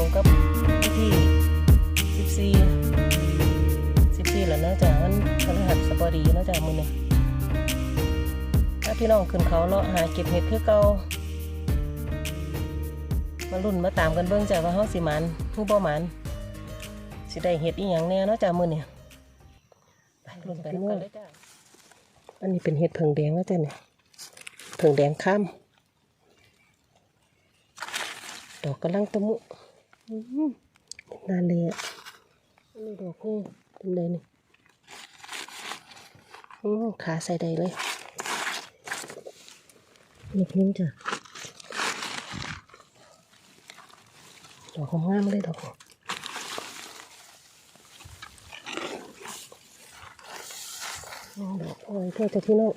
กันมือนี่ก็ตรงกับวันที่สิบสี่สิบสี่แล้วเนอะจ้ะมันพฤหัสบดีเนอะจ้ะมือนี่ยถ้าพี่น้องขึ้นเขาเลาะหาเก็บเห็ดคือเก่ามารุ่นมาตามกันเบิ่งจ้ะว่าเฮาสิมันผู้บ่มันสิได้เห็ดอีหยังแน่เนาะจ้ะมือนี่ยไปรุ่นไปนำกันเลยจ้ะอันนี้เป็นเห็ดเผิงแดงแล้วจ้ะเนี่ยเผิงแดงข้ามดอกกำลังตะมุ อื้อหือนเลยอะนี่ดอกนี่เต็มเลยนี่ขาใส่ใดเลยนี่พิมจ้ะดอกของงามเลยดอกนี้อืมดอกโอ้ยเท่จะที่โน่น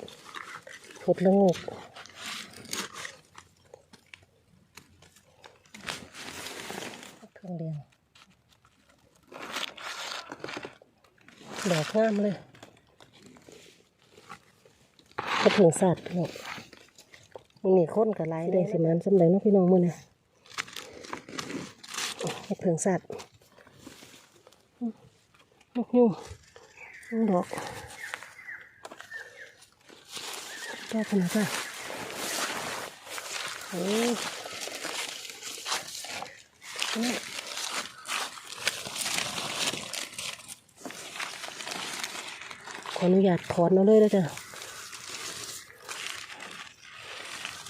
หดละงก เครื่องเดียว ดอกงามเลยกระถึงสัตว์เนาะมันนี่ค้นกับไรเลยสิมันสำเร็จเนาะพี่น้องมือนะกระถึงสัตว์นกยุ่งนกดอกดอกขนาดจ้ะโอ้ย นี่ข ออนุญาตถอนเอาเลยนะจ๊ะ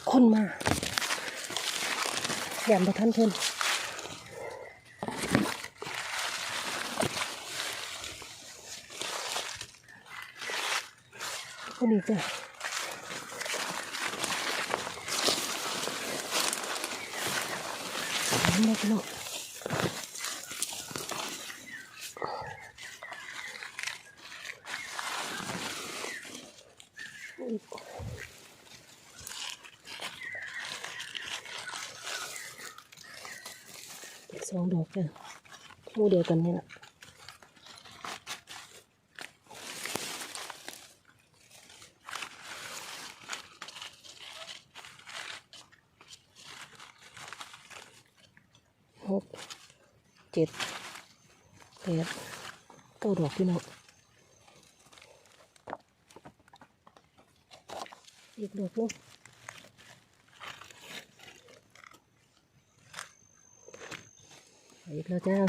คนมาแยมประท่านเพิ่นคนนี้จ้ะนี่นะพี่น้องอีก สองดอกจ้ะหมู่เดียวกันนี่แหละหกเจ็ดแปดเก้าดอกพี่น้องอีก ดอกหนึงอีกแล้วจ้า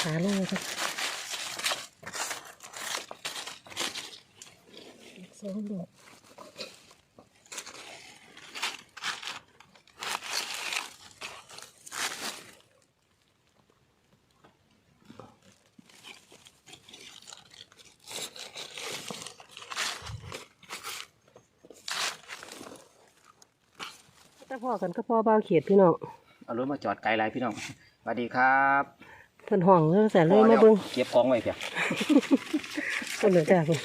ขาลงเลยครับอีกสองดอก ถ้าพ่อกันก็พ่อเบาเขียดพี่น้องเอารถมาจอดไกลไรพี่น้องสวัสดีครับเพิ่นห้องแล้วแต่เลยมาเบิ่งเก็บของไว้เพียเพิ่นเหลือจ้าเพิ่น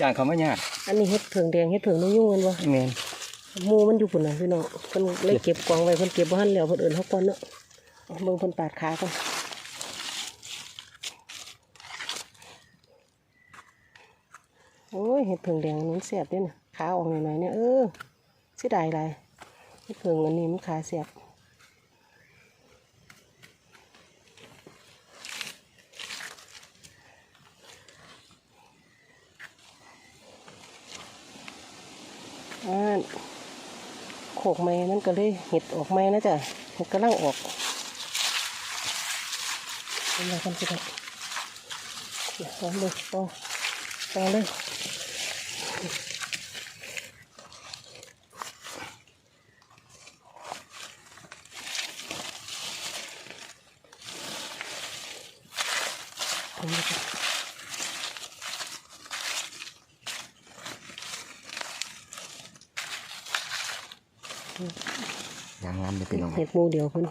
ย่างเขาไม่ยากอันนี้เฮ็ดเผิงแดงเฮ็ดเผิงนกยุ่งกันวะแมนมูมันอยู่ปุ่นนะพี่น้องเพิ่นเลยเก็บกองไว้เพิ่นเก็บบ่ทันแล้วเพิ่นเอิ้นเฮาก่อนเนาะเอาเบิ่งเพิ่นปาดขาก่อนโอ้ยเห็ดเผิงแดงอันนี้แซ่บด้นะขาออกหน่อยๆเนี่ยเออเสิได้หลาย เห็ดเผิงอันนี้มันขาแซ่บอ่าโขกไม้มันก็เลยเห็ดออกไม้นะจ๊ะเห็ดกำลังออกเป็นไงกันสิครับเดี๋ยวเอาเลยต่องต่องเลย เอาเลยจ้ะย่างงามเลยพี่น้องเห็ดหมูเดียวคุณ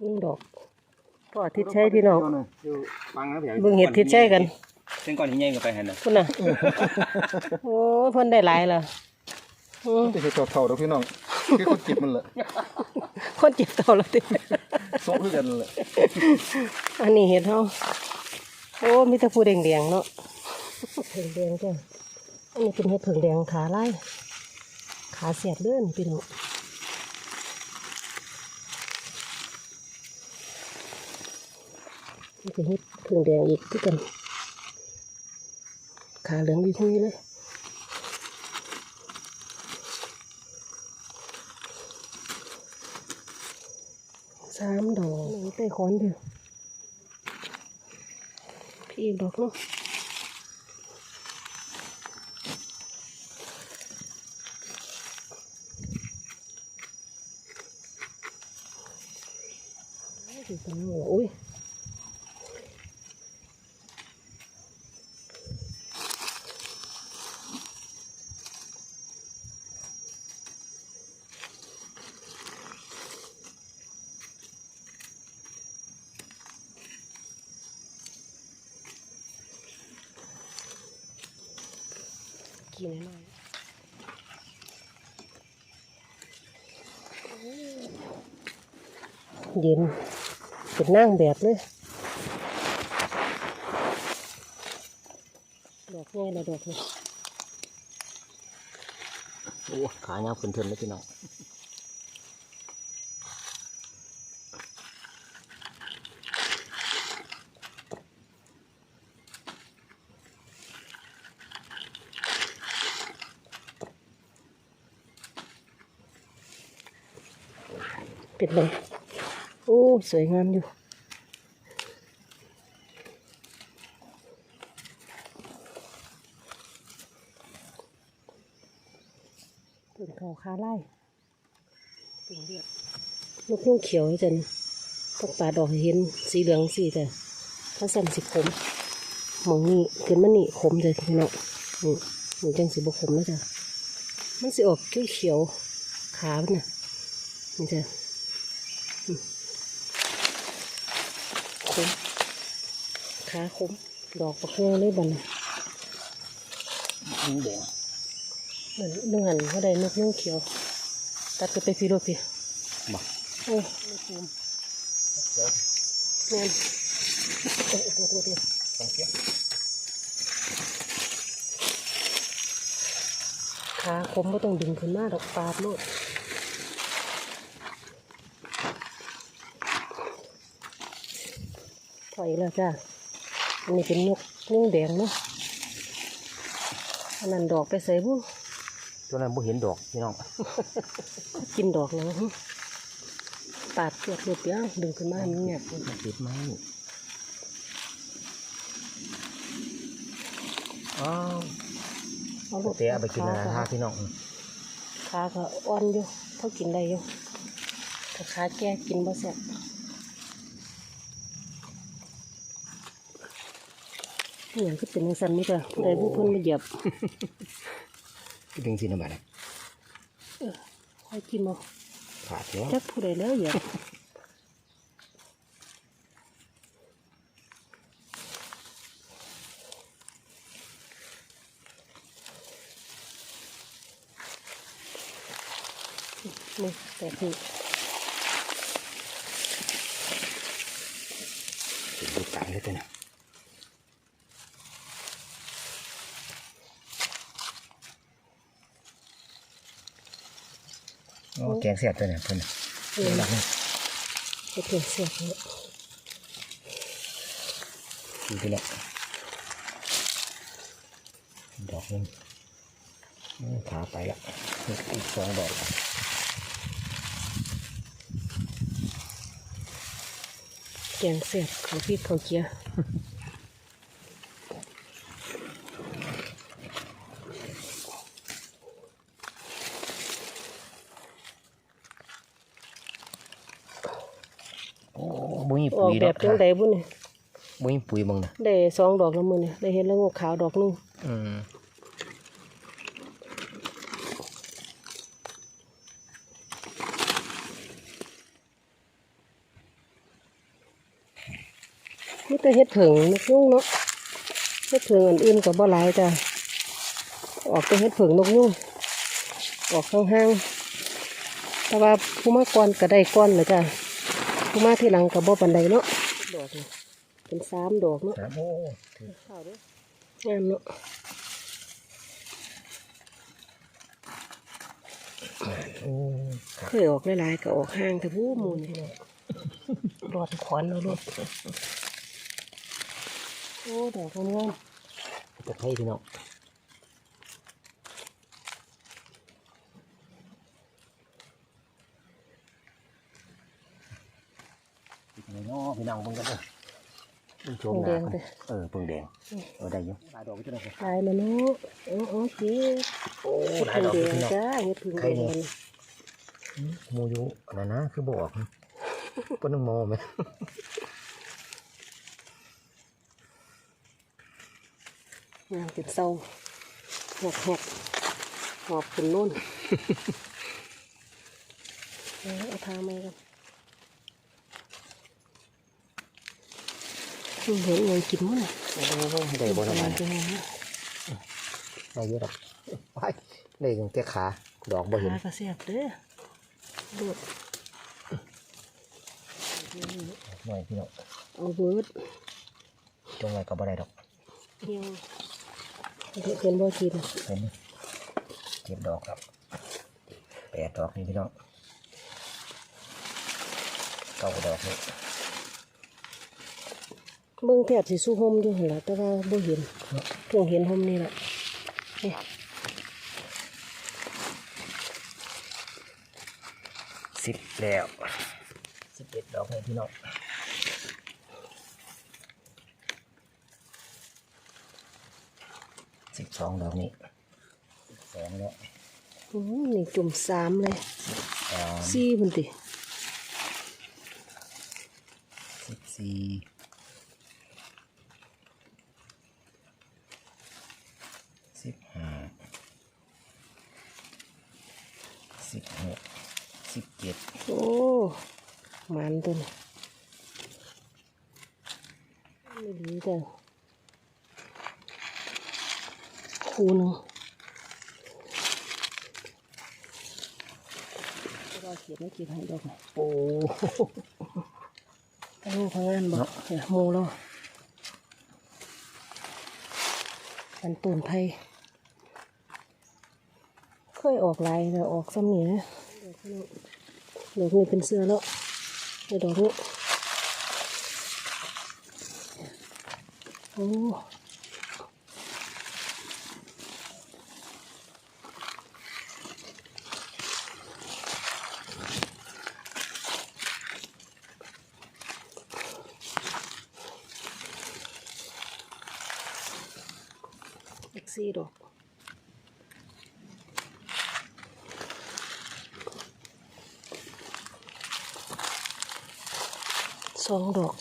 นี่ดอกพ่ออาทิตย์ใช้พี่น้องอยู่ฟังนะพี่เบิ่งเห็ดทิศใช้กัน เส้นก่อนที่ใหญ่กันไปหันน่ะคุณน่ะ โอ้ยเพิ่นได้หลายล่ะอืมจะเห็ดเท่าๆเด้อพี่น้องคือคนเจ็บมันแหละคนเจ็บเก่าแล้วติโซ่คือกันแหละอันนี้เห็ดเฮาโอ้มีแต่ผู้แดงๆเนาะเผิงแดงจ้ะอันนี้เป็นเห็ดเผิงแดงขาไล่ขาเสียดเลื่อนพี่น้องนี่เป็นเห็ดเผิงแดงอีกที่กัน ขาเหลืองดีที่นี่เลยสามดอกนี่ใต้อนเดียวพี่อีกดอกเนาะดูกันหน่อยอุ้ย กินหน่อยเย็นเป็นนั่งแบบเลยดอกง่ายละดอกเลยโอ้ขายาวขึ้นเทินเลยพี่น้อง เลย โอ้สวยงามอยู่เป็นเขาคาไล่เป็นเลือดนกนุ่งเขียวจันต้องปาดอกเห็นสีเหลืองสีแต่ถ้าสั่นสิขมมองนี่ขึ้นมันนี่ขมเลยพี่น้องนี่นี่จังสีบกขมแล้วจ้ะมันสิออกเขียวขามันน่ะนี่จ้ะ คม ขาคมดอกประเคือเลยบัดนนี่แดงเหมือนเรื่องหันเขาได้นกยุ่งเขียว ตัดก็ไปพี่รถพี่มาโอ้ยไม่ภูมิแม่นโอ้โหโอ้โหโอ้โหฟังเสียงขาคมไม่ต้องดึงขึ้นมาดอกปาดโลดถอยแล้วจ้า อันนี้เป็นนกยุ่งแดงเนาะอันนั้นดอกไปใส่บุตัวนั้นบ่เห็นดอกพี่น้อง กินดอกแล้วหึปาดเปลือกหลุดย่างดึงขึ้นมาให้มันเงียบติดไม้อ้าวเอาลูกเตะเอาไปกินนะขาฮะพี่น้องขาก็อ่อนอยู่พอกินได้อยู่ถ้าขาแก่กินบ่แซ่บ อหย่างก็เป็นจังซั่นนี่ก็ได้ผู้เพิ่นมาเหยียบดึงสินะบัดนี้ค่อยกินบ่ขาดแล้วจักผู้ใดแล้วเหยียบนี่แต่คือติดดูกลางเลยตัวนี้โแกงเสียบตัวเนี่ยเพิ่นน่ะเออหลักนี่จะเปลี่ยนเสียบเนี่ยดูพี่น้องดอกหนึงอืมขาไปละอีกสองดอกแกงเสียบเขาพี่เขาเกียร์ โอ้บุ้ย อปุ๋อกยแบดบอกจังใดบุ้เนี่ยบุ้ยปุ๋ยมึงนะได้สองดอกละมือเนี่ยได้เห็นแล้วงกขาวดอกหนึงอืมนี่แต่เฮ็ดเผิงนกยุ่งเนาะเฮ็ดเผิงอันอื่นกับบ่หลายจ้ะออกแต่เฮ็ดเผิงนกยุ่งออกห่างๆแต่ว่าผู้มาก่อนก็ได้ก่อนเลยจ้ะ ผู้มาที่หลังก็บ่ปันใดเนาะดอกนี่เป็นสามดอกเนาะสามโอ้ถืองามเนาะโอ้ครับเคยออกหลายๆก็ออกห้างแต่ผู้มูลพี่น้องรอดขอนเอาลูกโอ้ดอกงามตะไคร้พี่น้องพี่ น้องพี่น้องเบิ่งกันเด้อเบิ่งโชๆมแดหน้างๆเพิ่นเลยเออเพิ่งแดงเออได้อยู่หลายดอกอยู่ตัวนั้นลายมาเนาะเอ๋อาเก็บโอ้เห็ดหลายพึ่งดอกแดอยู่งพี่น้องจ้าเห็ดพึ่งใครแดเนี่ยงหมูอยู่อันนั้นนะคือบอกปนงโมไหมงามเป็นเศร้าหอกหอกหอบขึ้นนู่น เอาเอาทาไหมกัน เพิ่งเห็นเงินกินมั้งโอ้โหได้บนอะไรเป็นไงนะไม่เยอะหรอกไปได้ยังแต่ขาดอกบ่เห็นขากระเสียบเด้อดูดหน่อยพี่น้องเอาเบิร์ดจงไว้ก็บ่ได้ดอกเหี่ยวเห็นบ่กินเห็นไหมเก็บดอกครับแปดดอกนี่พี่น้องเก้าดอกนี่ เบิ่งแทบสิสู้ห่มอยู่หั่นล่ะแต่ว่าบ่เห็นเพิ่งเห็นห่มนี่แหละนี่สิบแล้วสิบเอ็ดดอกนี่พี่น้องสิบสองดอกนี่สิบสองแล้วอื้อนี่จุ่มสามเลยสามสี่พุ่นติสิบสี่สิบห้าสิบหก สิบเจ็ดโอ้หมันตัวนี้ไม่ดีจ้ะคูหนึงเราเขียนไม่เขียนให้ดอกโอ้ไปหูพงานบอกเนี่ยหมูเรามันตูนไทย เคยออกลายแต่ออกซ้ำนี่ นะดอกนี้เป็นเสื้อแล้วไอ้ดอกนี้โอ้อีกสี่ดอก องดอก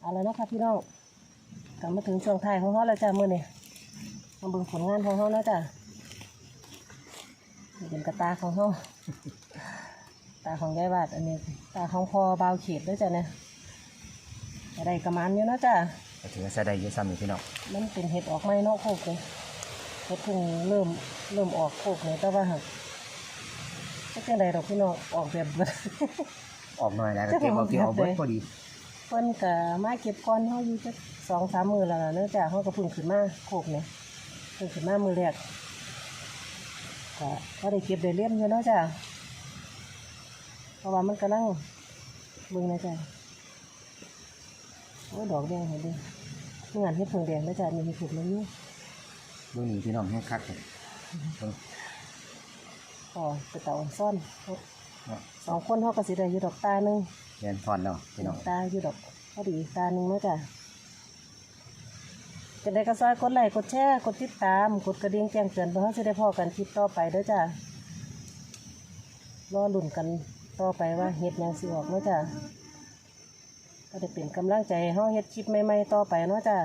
เอาแล้วนะคะพี่น้องกลับมาถึงช่วงท้ายของเขาแล้วจ้ามื่อนี้มาเบิ่งผลงานของเขาแล้วจ้าเป็นกระตาของเขาตาของยายบาดอันนี้ ตาของพอบาวเขีดด้วยจ้ะเนี่ย อะไรกระมันอยู่เนาะจ้าก็ถือว่าใช้ได้เยอะซ้ำอยู่พี่น้องมันเป็นเห็ดออกไม้เนอกโคกเลยเห็ดเพิ่งเริ่มเริ่มออกโคกเลยแต่ว่าหักไม่ใช่ไรดอกพี่น้องออกแบบเบิด ออกหน่อยแล้วก็เก็บเอาเก็บเอาเบิดพอดีเพิ่นก็มาเก็บก้อนเฮาอยู่จักสองสามมือแล้วล่ะเนื่องจากเฮาก็เพิ่งขึ้นมาโคกเนี่ยเพิ่งขึ้นมามือแรกก็ก็ได้เก็บได้เลี่ยมอยู่เนาะจ้ะเพราะว่ามันกำลังเบิ่งนะจ้ะ โอ้ยดอกแดงเห็นดิเมื่อวานเฮ็ดเพิ่งแดงแล้วจ้ะมีเห็ดเพิ่งมันอยู่เบื้องนี้พี่น้องให้คักเลยเบิ่งอ๋อไปเตาอันซ่อนเนาะสองคนเฮาก็สิได้อยู่ดอกตาหนึงเรียนพรแล้วพี่น้องตาอยู่ดอกพอดีตาหนึ่งเนาะจ้ะจะได้ก็ซอยกดไลค์กดแชร์กดติดตาม กดกระดิ่งแจ้งเตือนเพื่อให้จะได้พอกันคลิปต่อไปเด้อจ้ะรอลุ่นกันต่อไปว่าเฮ็ดหยังสิออกเนาะจ้ะ ก็ได้เป็นกำลังใจห้เฮาเฮ็ดคลิปใหม่ๆต่อไปเนาะจ้ะ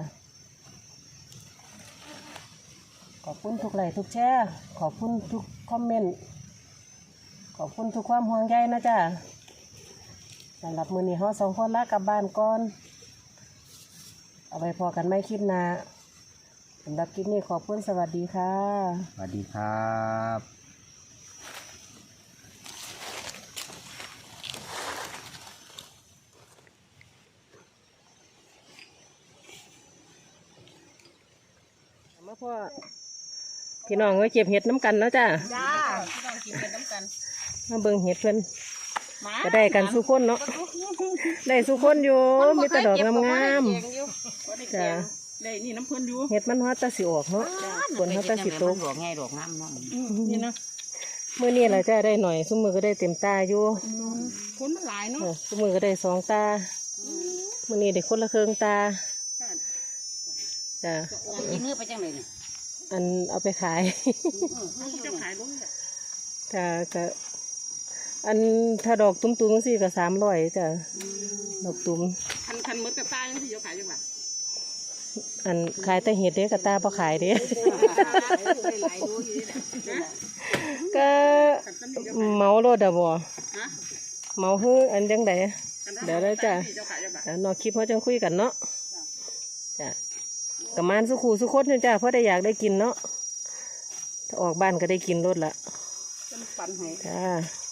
ขอบคุณทุกไลค์ทุกแชร์ขอบคุณทุกคอมเมนต์ขอบคุณทุกความห่วงใยนะจ้ะสำหรับมือนี้เราสองคนลากลับบ้านก่อน เอาไปพอกันไม่คลิปหนาสำหรับคลิปนี้ขอบคุณสวัสดีค่ะ สวัสดีครับ พ่อพี่น้องไว้เก็บเห็ดน้ำกันแล้วจ้ะจ้าพี่น้องกินกันน้ำกันมาเบิ่งเห็ดเพิ่นมาก็ได้กันสุคนเนาะได้สุคนอยู่มีแต่ดอกงามๆจ้าได้นี่น้ำเพิ่นอยู่ๆเห็ดมันฮอดแตาสิออกเนาะฝนฮอดแตาสิตกดอกง่ายดอกงามเนาะนี่นะมื้อนี้แหละจ้ะได้หน่อยซุมือก็ได้เต็มตาอยู่คนมันหลายเนาะเออซุมือก็ได้สองตามื้อนี้ได้คนละเครื่องตาจ้ะกินเนื้อไปจังเลยเนี่ย อันเอาไปขาย เจ้าขายลงจ้ะก็อันถ้าดอกตุ้มๆสิก็สามร้อยจ้ะดอกตุ้ม คันคันมดกระตายยังสิเจ้าขายจังหวัดอันขายแต่เห็ดเด้กะตาพอขายเด้ได้ หลายรู้อยู่นี่แหละก็เมาโลดอะบ่ฮะเมาฮืออันจังไดเดี๋ยวได้จ้ะ เจ้าขายจังหวัดเดี๋ยวนอกคลิปเขาจังคุยกันเนาะจ้ะ กมานสุขูสุขดนี่จ้ะเพราะได้อยากได้กินเนาะถ้าออกบ้านก็ได้กินรถละเป็นปันให้จ้า